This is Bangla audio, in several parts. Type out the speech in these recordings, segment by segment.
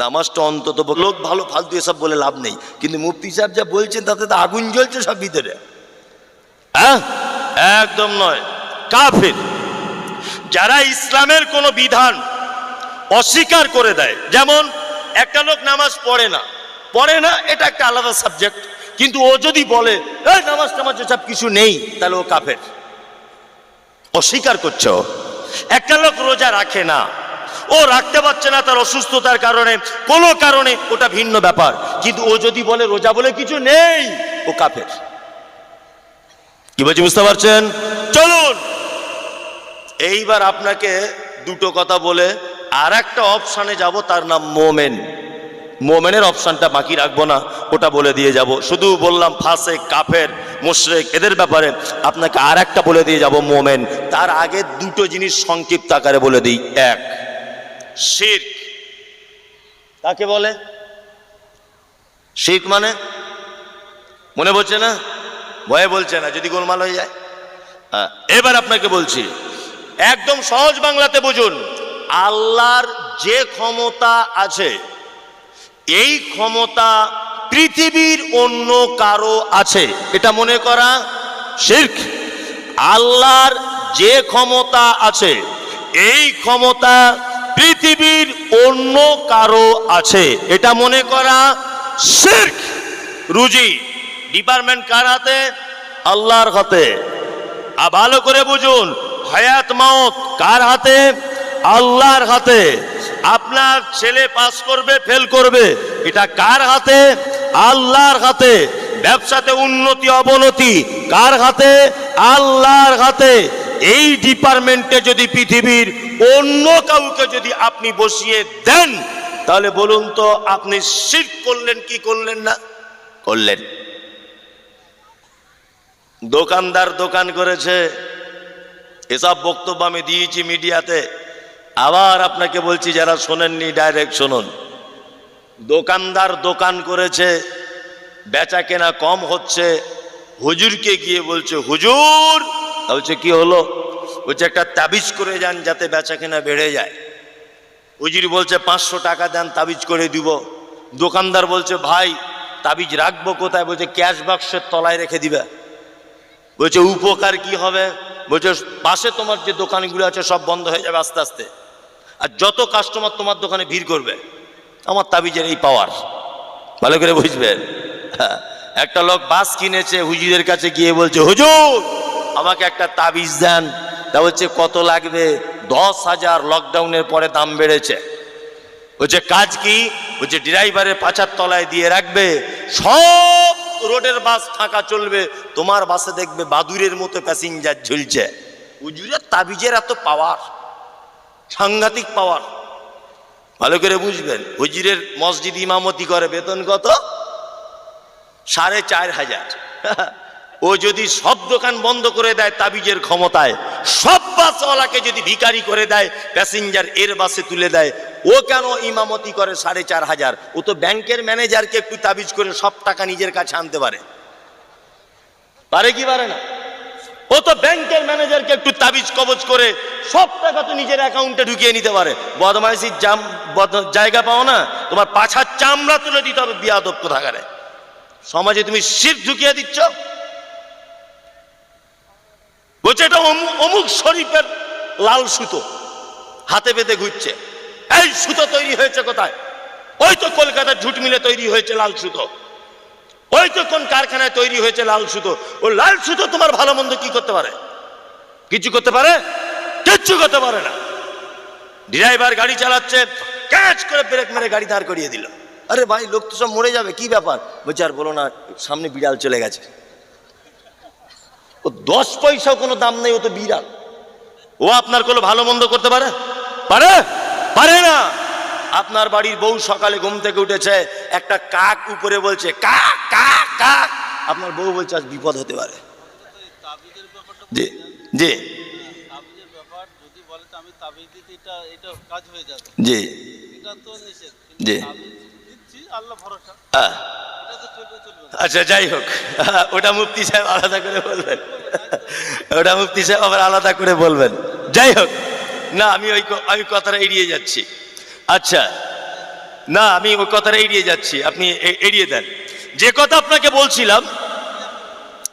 নামাজটা অন্তত লোক ভালো, ফালতু এসব বলে লাভ নেই। কিন্তু মুফতি সাহেব যা বলছেন তাতে তো আগুন জ্বলছে সব ভিতরে। হ্যাঁ? একদম নয়। কাফের, যারা ইসলামের কোনো বিধান অস্বীকার করে দেয়, যেমন একটা লোক নামাজ পড়ে না পড়ে না, এটা একটা আলাদা সাবজেক্ট কিন্তু ও যদি বলে নামাজ টামাজ সব কিছু নেই, তাহলে ও কাফের। অস্বীকার করছে একটা লোক রোজা রাখে না ও রাখতে পারছে না তার অসুস্থতার কারণে। কোনো কারণে ওটা ভিন্ন ব্যাপার। কিন্তু ও যদি বলে রোজা বলে কিছু নেই, ও কাফের। কি বলছি বুঝতে পারছেন? চলুন। এইবার আপনাকে দুটো কথা বলে আর একটা অপশানে যাব, তার নাম মোমেন। মোমেনের অপশানটা বাকি রাখব না, ওটা বলে দিয়ে যাব। শুধু বললাম ফাসে কাফের, মুশরেক, এদের ব্যাপারে আপনাকে আর একটা বলে দিয়ে যাব মোমেন। তার আগে দুটো জিনিস সংক্ষিপ্ত আকারে বলে দিই। এক শির্ক। কাকে বলে? শির্ক মানে? মনে পড়ছে না? ভয়ে বলছে না যদি গোলমাল হয়ে যায়। হ্যাঁ, এবার আপনাকে বলছি একদম সহজ বাংলাতে বুঝুন আল্লাহর যে ক্ষমতা আছে এই ক্ষমতা পৃথিবীর অন্য কারও আছে। এটা মনে করা শির্ক। আল্লাহর যে ক্ষমতা আছে এই ক্ষমতা পৃথিবীর অন্য কারও আছে। এটা মনে করা শির্ক, রুজি। ডিপার্টমেন্ট কার হাতে? আল্লাহর হাতে। আর ভালো করে বুঝুন, হায়াত মাউত কার হাতে? আল্লাহর হাতে। আপনার ছেলে পাস করবে, ফেল করবে, এটা কার হাতে? আল্লাহর হাতে। ব্যবসাতে উন্নতি, অবনতি কার হাতে? আল্লাহর হাতে। এই ডিপার্টমেন্টে যদি পৃথিবীর অন্য কাউকে যদি আপনি বসিয়ে দেন, তাহলে বলুন তো আপনি শির করলেন কি করলেন না? করলেন। দোকানদার দোকান করেছে, এসব বক্তব্য আমি দিয়েছি মিডিয়াতে, আবার আপনাকে বলছি যারা শোনেননি, ডাইরেক্ট শুনুন। দোকানদার দোকান করেছে, বেচা কেনা কম হচ্ছে, হুজুরকে গিয়ে বলছে, হুজুর! বলছে, কি হলো? বলছে একটা তাবিজ করে যান যাতে বেচা কেনা বেড়ে যায়। হুজুর বলছে, পাঁচশো টাকা দেন, তাবিজ করে দিব। দোকানদার বলছে, ভাই, তাবিজ রাখব কোথায়? বলছে, ক্যাশ বাক্সের তলায় রেখে দিবে। বলছে, উপকার কি হবে? বলছে, পাশে তোমার যে দোকানগুলো আছে সব বন্ধ হয়ে যাবে আস্তে আস্তে। আর যত কাস্টমার তোমার দোকানে ভিড় করবে, আমার তাবিজের এই পাওয়ার। ভালো করে বুঝবেন একটা লোক বাস কিনেছে হুজুরের কাছে গিয়ে বলছে, হুজুর, আমাকে একটা তাবিজ দেন। তা হচ্ছে কত লাগবে? দশ হাজার লকডাউনের পরে দাম বেড়েছে। বলছে, কাজ কি? বলছে, ড্রাইভারের পাচার তলায় দিয়ে রাখবে। সব রোডের বাস ফাঁকা চলবে। তোমার বাসে দেখবে বাদুরের মতো প্যাসেঞ্জার ঝুলছে। উজুরের তাবিজের এত পাওয়ার সাংঘাতিক পাওয়ার ভালো করে বুঝবেন, হুজুরের মসজিদ ইমামতি করে বেতন কত? সাড়ে চার হাজার। ও যদি সব দোকান বন্ধ করে দেয় তাবিজের ক্ষমতায় সব বাসওয়ালাকে যদি ভিখারি করে দেয় প্যাসেঞ্জার এর বাসে তুলে দেয়, ও কেন ইমামতি করে সাড়ে চার হাজার? ও তো ব্যাংকের ম্যানেজারকে একটু তাবিজ করে সব টাকা নিজের কাছে আনতে পারে। পারে কি পারে না? ও তো ব্যাংকের ম্যানেজারকে একটু তাবিজ কবজ করে সব টাকা তো নিজের অ্যাকাউন্টে ঢুকিয়ে নিতে পারে। বদমাইশির জাম জায়গা পাও না? তোমার পাছার চামড়া তুলে দিতে হবে, বিয়াদব কোথাকারে? সমাজে তুমি শির ঢুকিয়ে দিচ্ছ? বলছে, এটা অমুক শরীফের লাল সুতো। হাতে বেঁধে ঘুরছে। এই সুতো তৈরি হয়েছে কোথায়? ওই তো কলকাতার ঝুট মিলে তৈরি হয়েছে লাল সুতো। ওই তো কোন কারখানায় তৈরি হয়েছে লাল সুতো। ও লাল সুতো তোমার ভালো মন্দ কি করতে পারে? কিছু করতে পারে? কিচ্ছু করতে পারে না। ড্রাইভার গাড়ি চালাচ্ছে, ক্যাচ করে ব্রেক মেরে গাড়ি দাঁড় করিয়ে দিল। আরে ভাই, লোক তো সব মরে যাবে, কি ব্যাপার? বলছে, আর বলো না, সামনে বিড়াল চলে গেছে। ও দশ পয়সাও কোনো দাম নেই ও তো বিড়াল। ও আপনার কোনো ভালো মন্দ করতে পারে? পারে? পারে না। আপনার বাড়ির বউ সকালে ঘুম থেকে উঠেছে একটা কাক উপরে বলছে কাক কাক কাক। আপনার বউ বলছে আজ বিপদ হতে পারে। জি জি। হয়ে জি। জি। আচ্ছা যাই হোক। ওটা মুফতি সাহেব আলাদা করে বলবেন। ওটা মুফতি সাহেব আবার আলাদা করে বলবেন। যাই হোক। না আমি ওই আমি কথাটা এড়িয়ে যাচ্ছি। আচ্ছা। না আমি ওই কথাটা এড়িয়ে যাচ্ছি। আপনি এড়িয়ে দেন। যে কথা আপনাকে বলছিলাম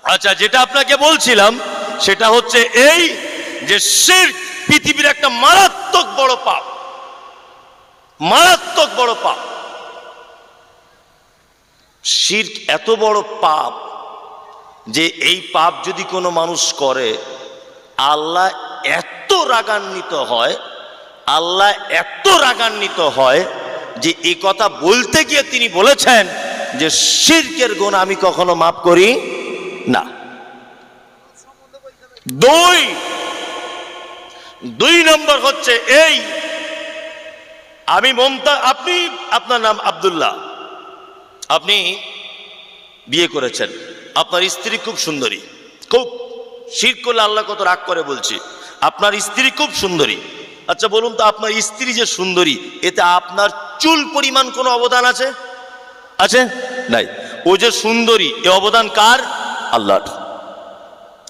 আচ্ছা যেটা আপনাকে বলছিলাম সেটা হচ্ছে এই যে শির পৃথিবীর একটা মারাত্মক বড় পাপ। মারাত্মক বড় পাপ। শির এত বড় পাপ যে এই পাপ যদি কোনো মানুষ করে, আল্লাহ এত রাগান্বিত হয়, আল্লাহ এত রাগান্বিত হয় যে এই কথা বলতে গিয়ে তিনি বলেছেন যে শিরকের গুণ আমি কখনো মাফ করি না। দুই দুই নম্বর হচ্ছে এই, আমি মমতা, আপনি আপনার নাম আব্দুল্লাহ। আপনি বিয়ে করেছেন। আপনার স্ত্রী খুব সুন্দরী। খুব শির করলে আল্লাহ কত রাগ করে বলছি। আপনার স্ত্রী খুব সুন্দরী। আচ্ছা বলুন তো আপনার স্ত্রী যে সুন্দরী, এতে আপনার চুল পরিমাণ কোনো অবদান আছে? আছে? নাই। ও যে সুন্দরী, এ অবদান কার? আল্লাহর।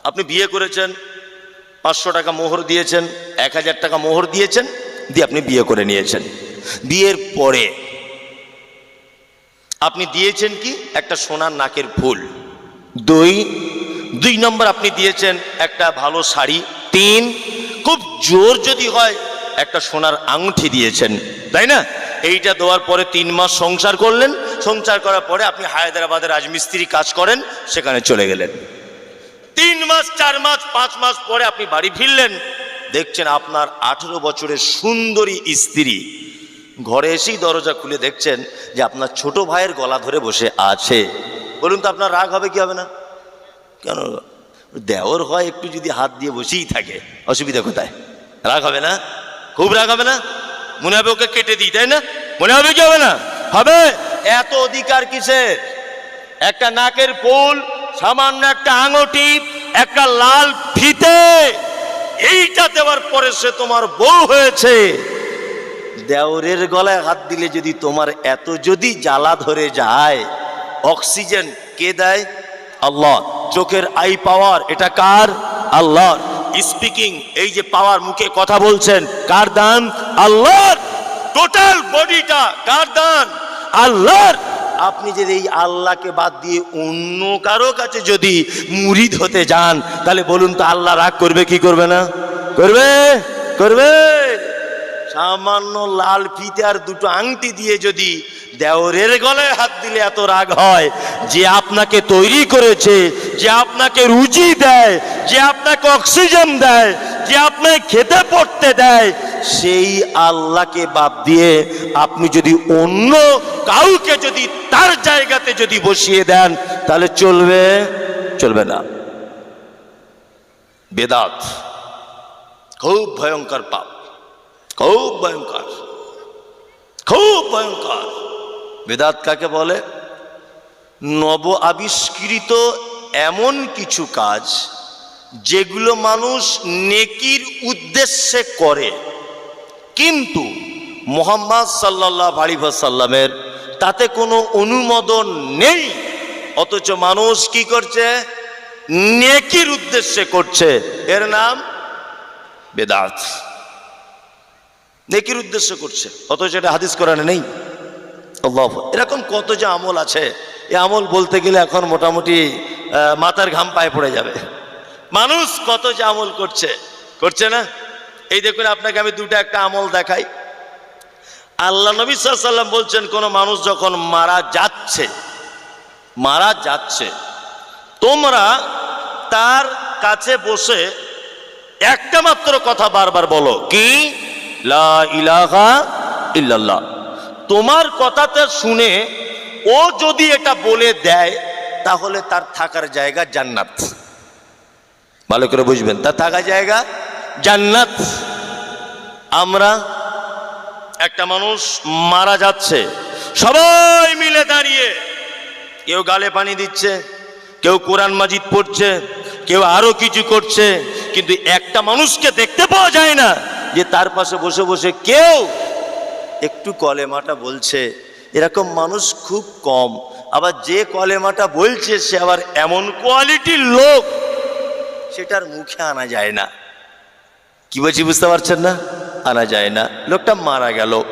আপনি বিয়ে করেছেন, পাঁচশো টাকা মোহর দিয়েছেন, এক হাজার টাকা মোহর দিয়েছেন, দিয়ে আপনি বিয়ে করে নিয়েছেন। বিয়ের পরে আপনি দিয়েছেন কি? একটা সোনার নাকের ফুল। দুই দুই নম্বর আপনি দিয়েছেন একটা ভালো শাড়ি। তিন, খুব জোর যদি হয় একটা সোনার আংটি দিয়েছেন। তাই না? এইটা দেওয়ার পরে তিন মাস সংসার করলেন। সংসার করার পরে আপনি হায়দ্রাবাদের রাজমিস্ত্রি কাজ করেন, সেখানে চলে গেলেন। তিন মাস, চার মাস, পাঁচ মাস পরে আপনি বাড়ি ফিরলেন। দেখছেন আপনার আঠেরো বছরের সুন্দরী স্ত্রী ঘরে এসেই দরজা খুলে দেখছেন যে আপনার ছোট ভাইয়ের গলা ধরে বসে আছে। বলুন তো আপনার রাগ হবে কি হবে না? কেন? দেওর হয় একটু যদি হাত দিয়ে বসেই থাকে। অসুবিধা কোথায়? রাগ হবে না? খুব রাগ হবে না? মনে হবে ওকে কেটে দিই, তাই না? মনে হবে কি হবে না? হবে। এত অধিকার কিসের? একটা নাকের ফুল, সামান্য একটা আঙটি একটা লাল ফিতে। এইটা দেওয়ার পরে সে তোমার বউ হয়েছে। দেওরের গলায় হাত দিলে যদি তোমার এত যদি জ্বালা ধরে যায়, অক্সিজেন কে দেয়? আল্লাহ। চোখের আই পাওয়ার, এটা কার? আল্লাহ স্পিকিং, এই যে পাওয়ার মুখে কথা বলছেন, কার দান? আল্লাহর। টোটাল বডিটা কার দান? আল্লাহর। আপনি যদি এই আল্লাহকে বাদ দিয়ে অন্য কারও কাছে যদি মুরিদ হতে যান, তাহলে বলুন তো আল্লাহ রাগ করবে, কি করবে না? করবে? করবে? সামান্য লাল ফিতে আর দুটো আংটি দিয়ে যদি দেওরের গলায় হাত দিলে এত রাগ হয়, যে আপনাকে তৈরি করেছে, যে আপনাকে রুচি দেয়, যে আপনাকে অক্সিজেন দেয়, যে আপনাকে খেতে পড়তে দেয়, সেই আল্লাহকে বাদ দিয়ে আপনি যদি অন্য কাউকে যদি তার জায়গাতে যদি বসিয়ে দেন, তাহলে চলবে চলবে না। বেদাত খুব ভয়ঙ্কর পাপ। খুব ভয়ঙ্কর খুব ভয়ঙ্কর। বেদাত কাকে বলে? নব আবিষ্কৃত এমন কিছু কাজ যেগুলো মানুষ নেকির উদ্দেশ্যে করে। কিন্তু মোহাম্মদ সাল্লাহ আলী সাল্লামের তাতে কোনো অনুমোদন নেই। অথচ মানুষ কি করছে? নেকির উদ্দেশ্যে করছে। এর নাম বেদাত। নেকির উদ্দেশ্য করছে, অথচ এটা হাদিস কোরআনে নেই। আল্লাহ এরকম কত যে আমল আছে, এই আমল বলতে গেলে এখন মোটামুটি মাথার ঘাম পায়ে পড়ে যাবে। মানুষ কত যে আমল করছে করছে না? এই দেখুন, আপনাকে আমি দুটো একটা আমল দেখাই। আল্লাহ নবী সাল্লাম বলছেন, কোনো মানুষ যখন মারা যাচ্ছে মারা যাচ্ছে, তোমরা তার কাছে বসে একটা মাত্র কথা বারবার বলো, কি? ইলাহা তোমার কথাতে শুনে ও যদি এটা বলে দেয়, তাহলে তার থাকার জায়গা জান্নাত। ভালো করে বুঝবেন, তার থাকার জায়গা জান্নাত। আমরা একটা মানুষ মারা যাচ্ছে, সবাই মিলে দাঁড়িয়ে। কেউ গালে পানি দিচ্ছে, কেউ কোরআন মাজিদ পড়ছে কেউ আরও কিছু করছে, কিন্তু একটা মানুষকে দেখতে পাওয়া যায় না যে তার পাশে বসে বসে কেউ একটু কলেমাটা বলছে। এরকম মানুষ খুব কম। আবার যে কলেমাটা বলছে, সে আবার এমন কোয়ালিটির লোক, সেটার মুখে আনা যায় না। কি বলছি বুঝতে পারছেন না? আনা যায় না। লোকটা মারা গেল।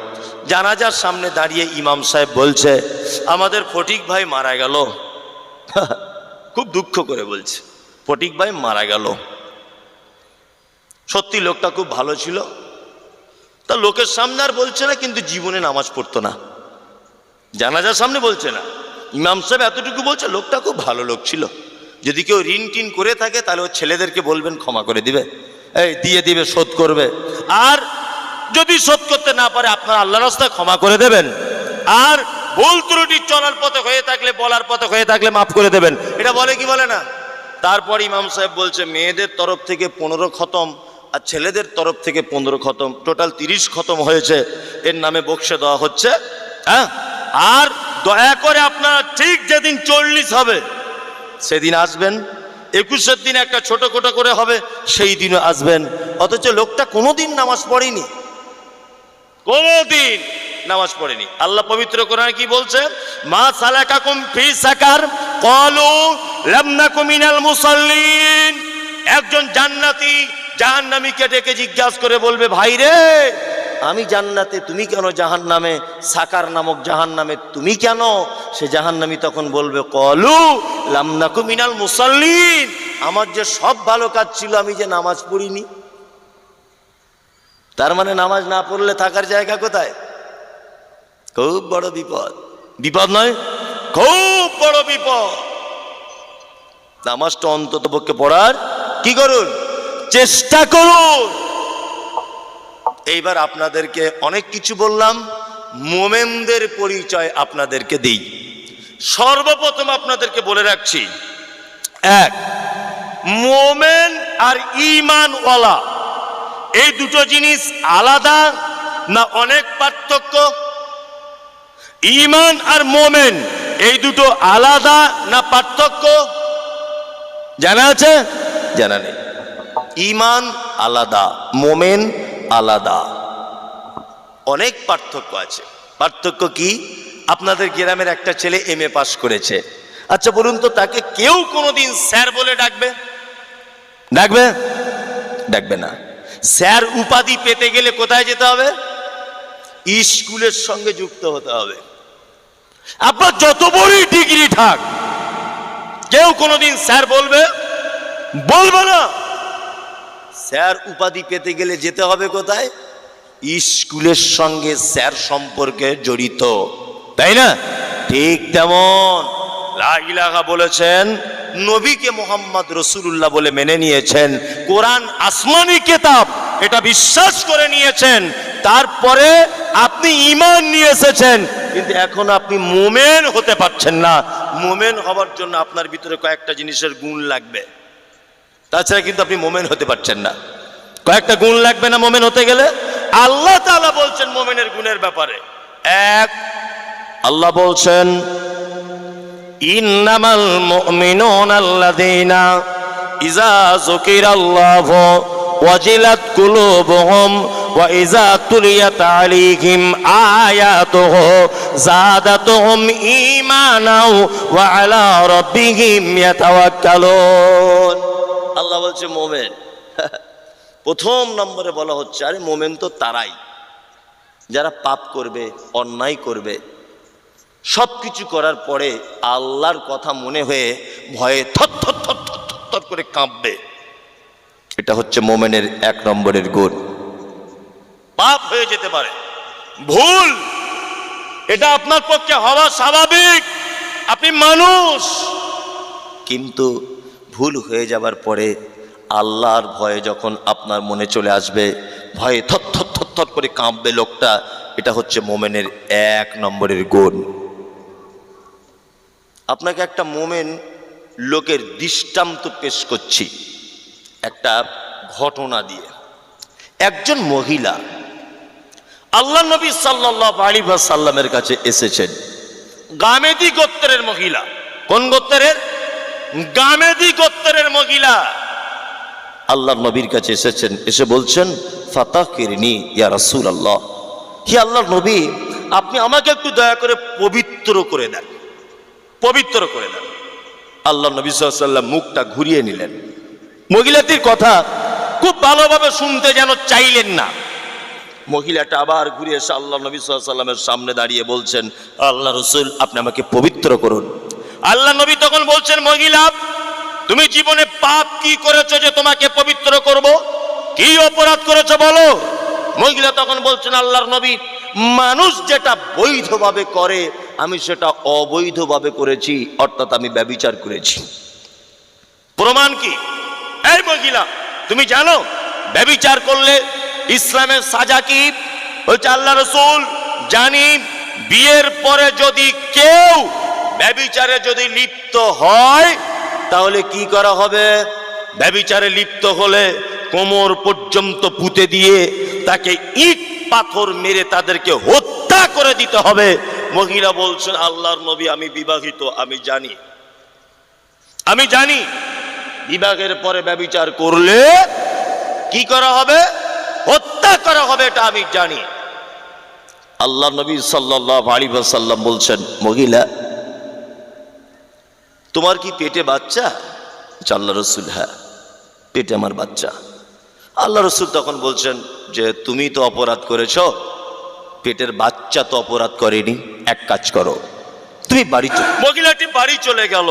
জানাজার সামনে দাঁড়িয়ে ইমাম সাহেব বলছে, আমাদের ফটিক ভাই মারা গেল। খুব দুঃখ করে বলছে। ফটিক ভাই মারা গেল। সত্যি লোকটা খুব ভালো ছিল। তা লোকের সামনে আর বলছে না, কিন্তু জীবনে নামাজ পড়তো না। জানাজার সামনে বলছে না। ইমাম সাহেব এতটুকু বলছে, লোকটা খুব ভালো লোক ছিল। যদি কেউ ঋণ টিন করে থাকে, তাহলে ও ছেলেদেরকে বলবেন, ক্ষমা করে দিবে। এই, দিয়ে দিবে, শোধ করবে। আর যদি শোধ করতে না পারে, আপনার আল্লাহ রাস্তায় ক্ষমা করে দেবেন। আর ভুল ত্রুটি চলার পথে হয়ে থাকলে, বলার পথে হয়ে থাকলে মাফ করে দেবেন। এটা বলে কি বলে না? তারপর ইমাম সাহেব বলছে, মেয়েদের তরফ থেকে পনেরো খতম আর ছেলেদের তরফ থেকে পনেরো খতম। টোটাল তিরিশ খতম হয়েছে। এর নামে বক্সে দেওয়া হচ্ছে হ্যাঁ? আর দয়া করে আপনারা ঠিক যেদিন চল্লিশ হবে, সেদিন আসবেন। একুশের দিন একটা ছোট কোটো করে হবে, সেই দিনও আসবেন। অথচ লোকটা কোনোদিন নামাজ পড়েনি। কোনোদিন। নামাজ পড়েনি। আল্লাহ পবিত্র কোরআন কি বলছে? মা সালাকাকুম ফি সাকার, ক্বালু লাম নাকু মিনাল মুসাল্লিন। একজন জান্নাতি জাহান্নামীকে ডেকে জিজ্ঞাসা করে বলবে, ভাই রে, আমি জান্নাতে তুমি কেন জাহান্নামে, সাকার নামক জাহান্নামে তুমি কেন? সে জাহান্নামী তখন বলবে কলু লামনাকু মিনাল মুসাল্লিন। আমার যে সব ভালো কাজ ছিল, আমি যে নামাজ পড়িনি। তার মানে নামাজ না পড়লে থাকার জায়গা কোথায়? খুব বড় বিপদ। বিপদ নয়, খুব বড় বিপদ। নামাজটা অন্তত পক্ষে পড়ার কি করুন? চেষ্টা করুন। এইবার আপনাদেরকে অনেক কিছু বললাম, মোমেনদের পরিচয় আপনাদেরকে দিই। সর্বপ্রথম আপনাদেরকে বলে রাখছি, এক, মোমেন আর ইমানওয়ালা এই দুটো জিনিস আলাদা না অনেক পার্থক্য? ইমান আর মোমেন, এই দুটো আলাদা না পার্থক্য? জানা আছে? জানা নেই। ইমান আলাদা, মোমেন আলাদা। অনেক পার্থক্য আছে। পার্থক্য কি? আপনাদের গ্রামের একটা ছেলে এম এ পাস করেছে। আচ্ছা বলুন তো, তাকে কেউ কোনোদিন স্যার বলে ডাকবে? ডাকবে? ডাকবে না। স্যার উপাধি পেতে গেলে কোথায় যেতে হবে? স্কুলের সঙ্গে যুক্ত হতে হবে। আপনার যত বড়ই ডিগ্রি থাক কেউ কোনোদিন স্যার বলবে বলবে না। স্যার উপাধি পেতে গেলে যেতে হবে কোথায়? স্কুলের সঙ্গে স্যার সম্পর্কে জড়িত। তাই না? ঠিক তেমন। বলেছেন নবীকে মোহাম্মদ রসুল্লাহ বলে মেনে নিয়েছেন কোরআন আসমানি কেতাব এটা বিশ্বাস করে নিয়েছেন। তারপরে আপনি ইমান নিয়ে এসেছেন কিন্তু এখন আপনি মোমেন হতে পারছেন না। মোমেন হবার জন্য আপনার ভিতরে কয়েকটা জিনিসের গুণ লাগবে। তাছাড়া কিন্তু আপনি মোমেন হতে পারছেন না। কয়েকটা গুণ লাগবে না মোমেন হতে গেলে? আল্লাহ তাআলা বলছেন মোমেনের গুণের ব্যাপারে। এক, আল্লাহ বলছেন, ইন্নামাল মুমিনুন আল্লাযীনা ইযা যুকিরাল্লাহু ওয়াজিলাত কুলুবুহুম আল্লাহ বলছে, মোমেন। প্রথম নম্বরে বলা হচ্ছে, আরে, মোমেন তো তারাই। যারা পাপ করবে, অন্যায় করবে সব কিছু করার পরে আল্লাহর কথা মনে হয়ে ভয়ে থর থর থর থর থর করে কাঁপবে। এটা হচ্ছে মোমেনের এক নম্বরের গুণ। পাপ হয়ে যেতে পারে। ভুল। এটা আপনার পক্ষে হওয়া স্বাভাবিক। আপনি মানুষ। কিন্তু ভুল হয়ে যাবার পরে আল্লাহর ভয়ে যখন আপনার মনে চলে আসবে, ভয়ে থর থর থর করে কাঁপবে লোকটা, এটা হচ্ছে মোমেনের এক নম্বরের গুণ। আপনাকে একটা মোমেন লোকের দৃষ্টান্ত পেশ করছি, একটা ঘটনা দিয়ে। একজন মহিলা আল্লাহ নবী সাল্লাহ আলী সাল্লামের কাছে এসেছেন। গামেদি গোত্রের মহিলা। কোন গোত্রের? গামেদি গোত্রের মহিলা। আল্লাহ নবীর কাছে এসেছেন, এসে বলছেন ফাতাহ কিরনি ইয়া রাসূল আল্লাহ হি আল্লাহ নবী, আপনি আমাকে একটু দয়া করে পবিত্র করে দেন। পবিত্র করে দেন। আল্লাহ নবী সাল্লাম মুখটা ঘুরিয়ে নিলেন। মহিলাটির কথা খুব ভালোভাবে শুনতে যেন চাইলেন না। মহিলাটা আবার ঘুরে এসে আল্লাহ নবী সাল্লামের সামনে দাঁড়িয়ে বলছেন, আল্লাহ রসুল, আপনি আমাকে পবিত্র করুন। আল্লাহ নবী তখন বলছেন, মহিলা, তুমি জীবনে পাপ কি করেছ যে তোমাকে পবিত্র করব? কি অপরাধ করেছ বলো? মহিলা তখন বলছেন, আল্লাহর নবী, মানুষ যেটা বৈধভাবে করে, আমি সেটা অবৈধভাবে করেছি, অর্থাৎ আমি ব্যবিচার করেছি। প্রমাণ কি? এই মহিলা, তুমি জানো, ব্যবিচার করলে ইসলামের সাজা কি? বলছে আল্লাহ রসুল, জানি বিয়ের পরে যদি কেউ ব্যবিচারে যদি লিপ্ত হয়, তাহলে কি করা হবে? ব্যবিচারে লিপ্ত হলে কোমর পর্যন্ত পুঁতে দিয়ে তাকে ইট পাথর মেরে তাদেরকে হত্যা করে দিতে হবে। মহিলা বলছেন, আল্লাহর নবী, আমি বিবাহিত, আমি জানি। আমি জানি বিভাগের পরে ব্যবিচার করলে কি করা হবে? হত্যা করা হবে এটা আমি জানি। আল্লাহ নবী সাল্লাহ আলী সাল্লাম বলছেন মহিলা তোমার কি পেটে বাচ্চা? আল্লাহ রসুল হ্যাঁ পেটে আমার বাচ্চা। আল্লাহ রসুল তখন বলছেন যে তুমি তো অপরাধ করেছ পেটের বাচ্চা তো অপরাধ করেনি এক কাজ করো তুমি বাড়ি মহিলাটি বাড়ি চলে গেল।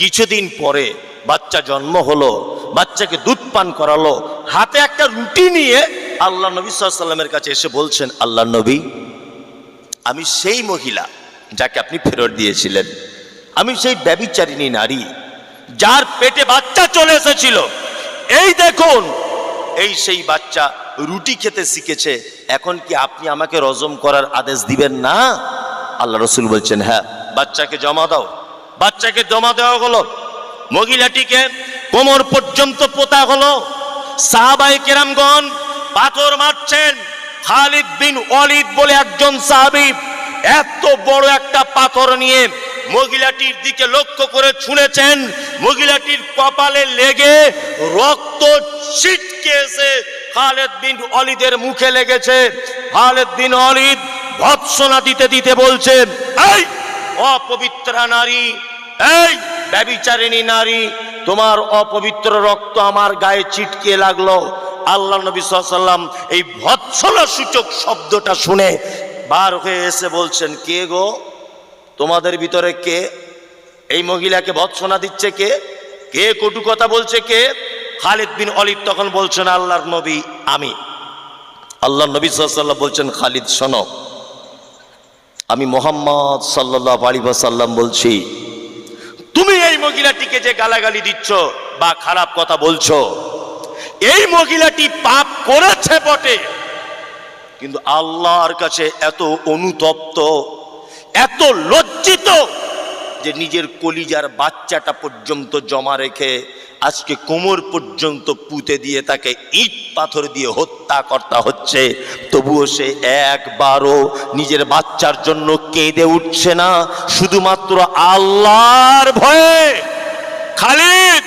কিছুদিন পরে বাচ্চা জন্ম হলো বাচ্চাকে দুধ পান করালো, হাতে একটা রুটি নিয়ে আল্লাহ নবী সাল্লামের কাছে এসে বলছেন, আল্লাহ নবী, আমি সেই মহিলা যাকে আপনি ফেরত দিয়েছিলেন। আমি সেই ব্যবিচারিণী নারী যার পেটে বাচ্চা চলে এসেছিল। এই দেখুন, এই সেই বাচ্চা রুটি খেতে শিখেছে। এখন কি আপনি আমাকে রজম করার আদেশ দিবেন না? আল্লাহ রসুল বলছেন হ্যাঁ বাচ্চাকে জমা দাও। বাচ্চাকে জমা দেওয়া হলো। মহিলাটিকে কোমর পর্যন্ত পোতা হলো। সাহাবাই কেরামগণ পাথর মারছেন। খালিদ বিন ওয়ালিদ বলে একজন সাহাবী এত বড় একটা পাথর নিয়ে মহিলাটির দিকে লক্ষ্য করে ছুঁড়েছেন। মহিলাটির কপালে লেগে রক্ত ছিটকে এসে খালেদ বিন অলিদের মুখে লেগেছে। খালেদ বিন অলিদ ভৎসনা দিতে দিতে বলছেন এই অপবিত্রা নারী, এই ব্যবিচারিণী নারী তোমার অপবিত্র রক্ত আমার গায়ে ছিটকে লাগল। আল্লাহ নবী সাল্লাম এই ভৎসনা সূচক শব্দটা শুনে বার হয়ে এসে বলছেন, কে গো? তোমাদের ভিতরে কে? এই মহিলাকে ভৎসনা দিচ্ছে কে? কে কটু কথা বলছে কে? খালিদ বিন অলিদ তখন বলছেন, আল্লাহর নবী, আমি। আল্লাহ নবী সাল্লাম বলছেন, খালিদ, শোনো। আমি মোহাম্মদ সাল্লাহ আলী সাল্লাম বলছি তুমি এই মহিলাটিকে যে গালাগালি দিচ্ছ বা খারাপ কথা বলছো, এই মহিলাটি পাপ করেছে বটে। কিন্তু আল্লাহর কাছে এত অনুতপ্ত, এত লজ্জিত যে নিজের কলিজার বাচ্চাটা পর্যন্ত জমা রেখে আজকে কোমর পর্যন্ত পুঁতে দিয়ে তাকে ইট পাথর দিয়ে হত্যা কর্তা হচ্ছে, তবুও সে একবারও নিজের বাচ্চার জন্য কেঁদে উঠছে না, শুধুমাত্র আল্লাহর ভয়ে। খালিদ!